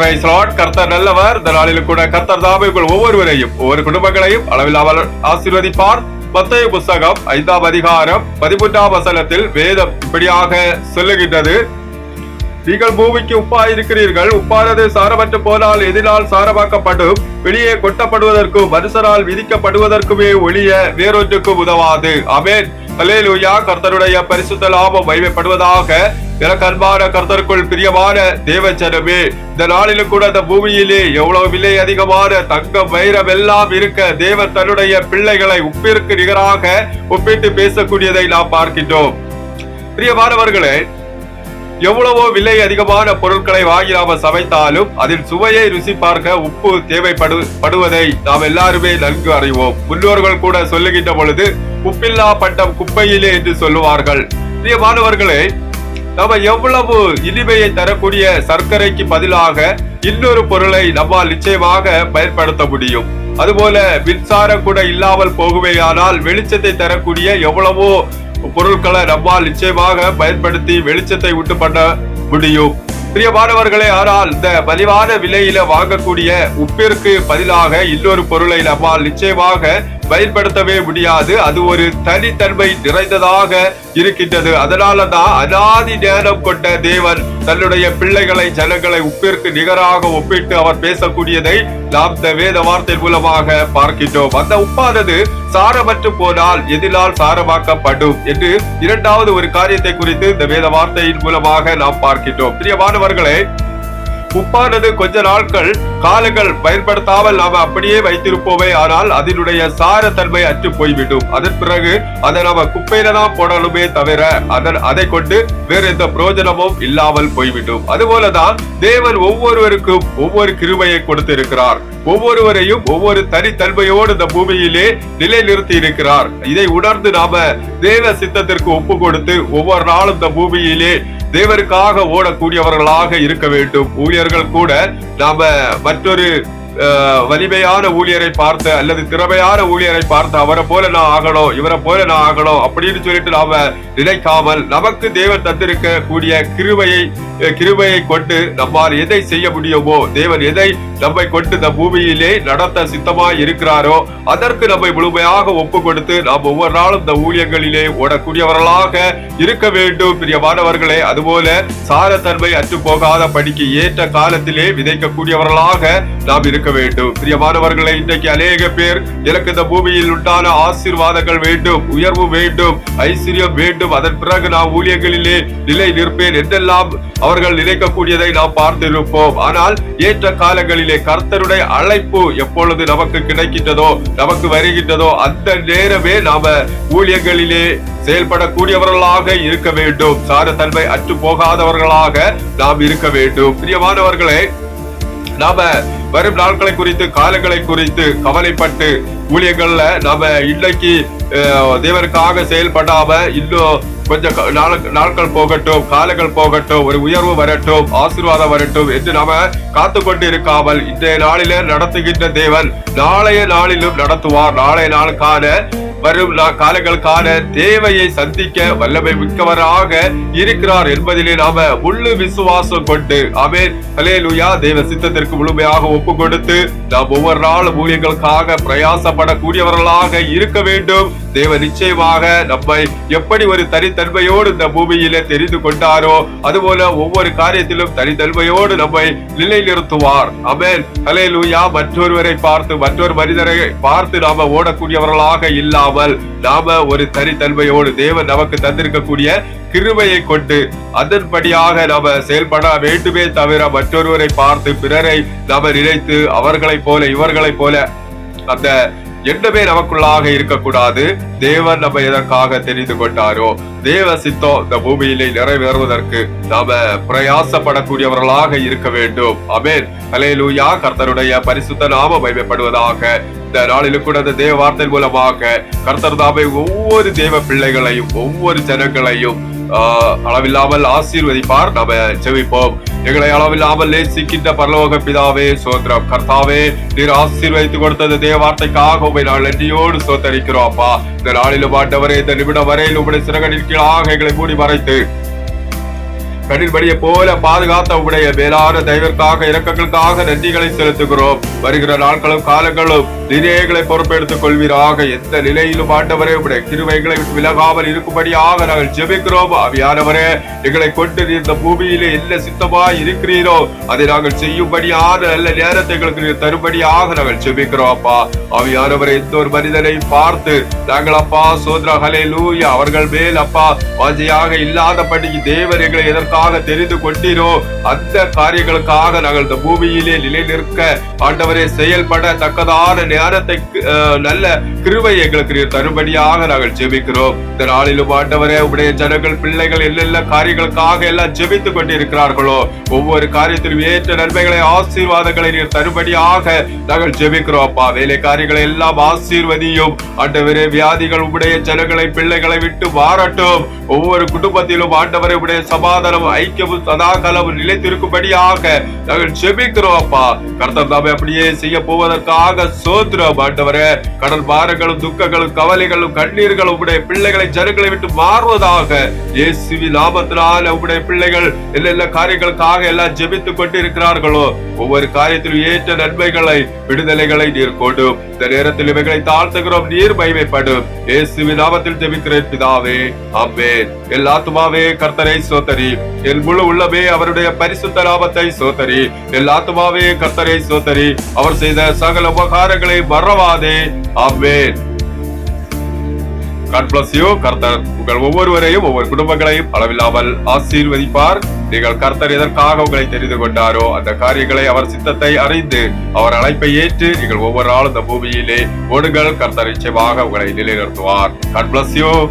கர்த்தர் நல்லவர். இந்த நாளிலும் கூட கர்த்தர் தாமே உங்கள் ஒவ்வொருவரையும் ஒவ்வொரு குடும்பங்களையும் அளவில்லாமல் ஆசீர்வதிப்பார். பத்தைய புஸ்தகம் ஐந்தாம் அதிகாரம் பதிமூன்றாம் வசனத்தில் வேதம் இப்படியாக சொல்லுகின்றது. நீங்கள் பூமிக்கு உப்பா இருக்கிறீர்கள். உப்பானது சாரமற்று போனால் எதினால் சாரமாக்கப்படும். வெளியே கொட்டப்படுவதற்கும் மனுஷரால் விதிக்கப்படுவதற்குமே ஒளிய வேறொன்றுக்கும் உதவாது. அமேன் அல்லேலூயா. கர்த்தருடைய பரிசுத்த லாபம் மகிமைப்படுவதாக எனக்கு அன்பான கர்த்தருக்குள் பிரியமான தேவச்சனமே இந்த நாளிலும் கூட இந்த பூமியிலே எவ்வளவு விலை அதிகமான தங்கம் வைரம் எல்லாம் இருக்க தேவன் தன்னுடைய பிள்ளைகளை உப்பிற்கு நிகராக ஒப்பிட்டு பேசக்கூடியதை நாம் பார்க்கின்றோம். பிரியமானவர்களே எவ்வளவோ விலை அதிகமான பொருட்களை வாங்கி நாம சமைத்தாலும் அதில் சுவையை ருசி பார்க்க உப்பு தேவைப்படு படுவதை நாம் எல்லாருமே நன்கு அறிவோம். முன்னோர்கள் கூட சொல்லுகின்ற பொழுது உப்பில்லா பட்டம் குப்பையிலே என்று சொல்லுவார்கள். பிரியமானவர்களே நம்ம எவ்வளவு இனிமையை தரக்கூடிய சர்க்கரைக்கு பதிலாக இன்னொரு பொருளை நம்மால் நிச்சயமாக பயன்படுத்த முடியும். அதுபோல மின்சாரம் கூட இல்லாமல் போகுமேயானால் வெளிச்சத்தை தரக்கூடிய எவ்வளவோ பொருட்களை நம்மால் நிச்சயமாக பயன்படுத்தி வெளிச்சத்தை உண்டு பண்ண முடியும். பிரியமானவர்களே ஆனால் இந்த மலிவான விலையில வாங்கக்கூடிய உப்பிற்கு பதிலாக இன்னொரு பொருளை நம்மால் நிச்சயமாக பயன்படுத்தவே முடியாது. அது ஒரு தனித்தன்மை நிறைந்ததாக இருக்கின்றது. அதனால தான் அனாதி நேரம் கொண்ட தேவன் தன்னுடைய பிள்ளைகளை ஜனங்களை உப்பிற்கு நிகராக ஒப்பிட்டு அவர் பேசக்கூடியதை நாம் இந்த வேத வார்த்தை மூலமாக பார்க்கின்றோம். அந்த உப்பானது சாரமற்று போனால் எதிலால் சாரமாக்கப்படும் என்று இரண்டாவது ஒரு காரியத்தை குறித்து இந்த வேத வார்த்தையின் மூலமாக நாம் பார்க்கின்றோம். பிரியமானவர்களே உப்பானது கொஞ்ச நாட்கள் காலங்கள் பயன்படுத்தாமல் நாம அப்படியே வைத்திருப்போமே ஆனால் அதனுடைய சாரத்தன்மை அற்று போய்விடும். அதன் பிறகு அதை நாம குப்பையில தான் போடணுமே தவிர அதன் அதை கொண்டு வேற எந்த பிரயோஜனமும் இல்லாமல் போய்விடும். அதுபோலதான் தேவன் ஒவ்வொருவருக்கும் ஒவ்வொரு கிருமையை கொடுத்து இருக்கிறார் ஒவ்வொருவரையும் ஒவ்வொரு தனித்தன்மையோடு இந்த பூமியிலே நிலைநிறுத்தி இருக்கிறார். இதை உணர்ந்து நாம தேவ சித்தத்திற்கு ஒப்பு கொடுத்து ஒவ்வொரு நாளும் இந்த பூமியிலே தேவருக்காக ஓடக்கூடியவர்களாக இருக்க வேண்டும். ஊழியர்கள் கூட நாம மற்றொரு வலிமையான ஊழியரை பார்த்து அல்லது திறமையான ஊழியரை பார்த்து அவரை போல நான் ஆகணும் இவரை போல நான் ஆகணும் அப்படின்னு சொல்லிட்டு நாம நினைக்காமல் நமக்கு தேவன் தந்திருக்க கூடிய கிருபையை கிருபையை கொண்டு நம்மால் எதை செய்ய முடியுமோ தேவன் எதை நம்மை கொண்டு இந்த பூமியிலே நடத்த சித்தமாய் இருக்கிறாரோ அதற்கு நம்மை முழுமையாக ஒப்பு கொடுத்து நாம் ஒவ்வொரு நாளும் இந்த ஊழியங்களிலே ஓடக்கூடியவர்களாக இருக்க வேண்டும் பிரியமானவர்களே. அதுபோல சாரத்தன்மை அற்று போகாத படிக்கு ஏற்ற காலத்திலே விதைக்கக்கூடியவர்களாக நாம் இருக்க வேண்டும். பிரியமானவர்களே இன்றைக்கு அநேக பேர் எனக்கு இந்த பூமியில் உண்டான ஆசீர்வாதங்கள் வேண்டும் உயர்வு வேண்டும் ஐஸ்வர்யம் வேண்டும். அதன் பிறகு நான் ஊழியர்களிலே நிலை நிற்பேன் என்றெல்லாம் அவர்கள் நினைக்கக்கூடியதை நாம் பார்த்திருப்போம். ஆனால் ஏற்ற காலங்களில் கர்த்தருடைய அழைப்பு எப்பொழுது நமக்கு கிடைக்கின்றதோ நமக்கு வருகின்றதோ அந்த நேரமே நாம ஊழியங்களிலே செயல்படக்கூடியவர்களாக இருக்க வேண்டும். சாரத்தன்மை அற்று போகாதவர்களாக நாம் இருக்க வேண்டும். பிரியமானவர்களே நாம வரும் நாட்களை குறித்து காலங்களை குறித்து கவலைப்பட்டு ஊழியர்கள்ல நம்ம இன்னைக்கு தேவருக்காக தேவனுக்காக செயல்படாம இன்னும் கொஞ்சம் நாட்கள் போகட்டும் காலங்கள் போகட்டும் ஒரு உயர்வு வரட்டும் ஆசீர்வாதம் வரட்டும் என்று நாம காத்து கொண்டு இருக்காமல் இன்றைய நாளிலே நடத்துகின்ற தேவன் நாளைய நாளிலும் நடத்துவார். நாளைய நாளுக்கான வரும் காலங்களுக்கான தேவையை சந்திக்க வல்லமை மிக்கவராக இருக்கிறார் என்பதிலே நாம முழு விசுவாசம் கொண்டு அமேன் ஹalleluya. தேவ சித்தத்திற்கு முழுமையாக ஒப்பு கொடுத்து நாம் ஒவ்வொரு நாளும் ஊழியங்களுக்காக பிரயாசப்படக்கூடியவர்களாக இருக்க வேண்டும். தேவ நிச்சயமாக நம்மை எப்படி ஒரு தனித்தன்மையோடு இந்த பூமியிலே தெரிந்து கொண்டாரோ அதுபோல ஒவ்வொரு காரியத்திலும் தனித்தன்மையோடு நம்மை நிலைநிறுத்துவார். அமேன் ஹalleluya. மற்றொருவரை பார்த்து மற்றொரு மனிதரை பார்த்து நாம ஓடக்கூடியவர்களாக இல்லாமல் நாம ஒரு தனித்தன்மையோடு தேவன் நமக்கு தந்திருக்கக்கூடிய கிருபையை கொண்டு அதன்படியாக நாம செயல்பட வேண்டுமே தவிர மற்றொருவரை பார்த்து பிறரை நாம நினைத்து அவர்களைப் போல இவர்களைப் போல அந்த எண்ணமே நமக்குள்ளாக இருக்கக்கூடாது? தேவன் நம்ம எதற்காக தெரிந்து கொண்டாரோ? தேவ சித்தம் இந்த பூமியிலே நிறைவேறுவதற்கு நாம பிரயாசப்படக்கூடியவர்களாக இருக்க வேண்டும். அமேன் அலையலூயா கர்த்தருடைய பரிசுத்த நாம மகிமைப்படுவதாக. இந்த நாளிலும் கூட அந்த தேவ வார்த்தை மூலமாக கர்த்தர் தாமே ஒவ்வொரு தேவ பிள்ளைகளையும் ஒவ்வொரு ஜனங்களையும் அளவில்லாமல் ஆசீர்வதிப்பார். நாம செவிப்போம் எங்களை அளவில்லாமல் நேசிக்கின்ற பரலோக பிதாவே சோத்திரம் கர்த்தாவே நீர் ஆசீர்வதித்து கொடுத்தது தேவார்த்தைக்காக உண்மை நாள் நன்றியோடு சோத்தரிக்கிறோம் அப்பா. இந்த நாளிலும் ஆண்டவரே இந்த நிமிடம் வரையில் உங்களுடைய சிறகடின் கீழாக எங்களை மூடி மறைத்து கடின்படியை போல பாதுகாத்த உடைய மேலான தெய்வத்திற்காக இறக்கங்களுக்காக நன்றிகளை செலுத்துகிறோம். வருகிற நாட்களும் காலங்களும் நிலையங்களை பொறுப்பெடுத்துக் கொள்வீராக. எந்த நிலையிலும் ஆண்டவரே உடைய கிருவைகளை விலகாமல் இருக்கும்படியாக நாங்கள் ஜெபிக்கிறோம். அவியானவரே எங்களை கொண்டு இந்த பூமியிலே என்ன சித்தமாய் இருக்கிறீரோ அதை நாங்கள் செய்யும்படியான நல்ல நேரத்தை எங்களுக்கு நீர் தரும்படியாக நாங்கள் ஜெபிக்கிறோம் அப்பா. அவியானவரை எந்த ஒரு மனிதனை பார்த்து நாங்கள் அப்பா சோதரா ஹலே லூயா அவர்கள் மேல் அப்பா வாஞ்சையாக இல்லாதபடி தேவர் எங்களை எதற்காக தெரிந்து கொண்டீரோ அந்த காரியங்களுக்காக நாங்கள் இந்த பூமியிலே நிலை நிற்க ஆண்டவரே செயல்பட தக்கதான ஞானத்தை நல்ல கிருவை எங்களுக்கு நீர் தரும்படியாக நாங்கள் ஜெபிக்கிறோம். இந்த நாளிலும் ஆண்டவரே உடைய ஜனங்கள் பிள்ளைகள் என்னென்ன காரியங்களுக்காக எல்லாம் ஜெபித்துக் கொண்டிருக்கிறார்களோ ஒவ்வொரு காரியத்திலும் ஏற்ற நன்மைகளை ஆசீர்வாதங்களை நீர் தரும்படியாக நாங்கள் ஜெபிக்கிறோம் அப்பா. வேலை காரியங்களை எல்லாம் ஆசீர்வதியும். ஆண்டவரே வியாதிகள் உடைய ஜனங்களை பிள்ளைகளை விட்டு மாறட்டும் ஒவ்வொரு குடும்பத்திலும் ஆண்டவரை உடைய சமாதானம் ஐக்கியமும் சதாகாலமும் நிலைத்திருக்கும்படியாக நாங்கள் ஜெபிக்கிறோம் அப்பா கர்த்தர் தாமே அப்படியே செய்ய போவதற்காக சோத்திரம் ஆண்டவரே. கடல் பாரங்களும் துக்கங்களும் கவலைகளும் கண்ணீர்களும் உடைய பிள்ளைகளை ஜனங்களை விட்டு மாறுவதாக. இயேசுவி லாபத்தினால உடைய பிள்ளைகள் என்னென்ன காரியங்களுக்காக எல்லாம் ஜெபித்துக் கொண்டிருக்கிறார்களோ. ஒவ்வொரு காரியத்திலும் ஏற்ற நன்மைகளை விடுதலைகளை நீர் கொடும். இந்த நேரத்தில் இவைகளை தாழ்த்துகிறோம் நீர் மகிமைப்படும். இயேசுவி நாமத்தில் ஜெபிக்கிறேன் பிதாவே. அம்மேன் எல்லாத்துமாவே கர்த்தரை சோதரி என் முழு உள்ளமே அவருடைய பரிசுத்த லாபத்தை சோத்தரி எல்லா ஆத்மாவே கர்த்தரை சோத்தரி அவர் செய்த சகல உபகாரங்களை மறவாதே. ஆமென். கர்த்தர் உங்கள் ஒவ்வொருவரையும் ஒவ்வொரு குடும்பங்களையும் அளவில்லாமல் ஆசீர்வதிப்பார். நீங்கள் கர்த்தர் எதற்காக உங்களை தெரிந்து கொண்டாரோ அந்த காரியங்களை அவர் சித்தத்தை அறிந்து அவர் அழைப்பை ஏற்று நீங்கள் ஒவ்வொரு நாளும் இந்த பூமியிலே ஓடுங்கள். கர்த்தர் நிச்சயமாக உங்களை நிலைநிறுத்துவார். God bless you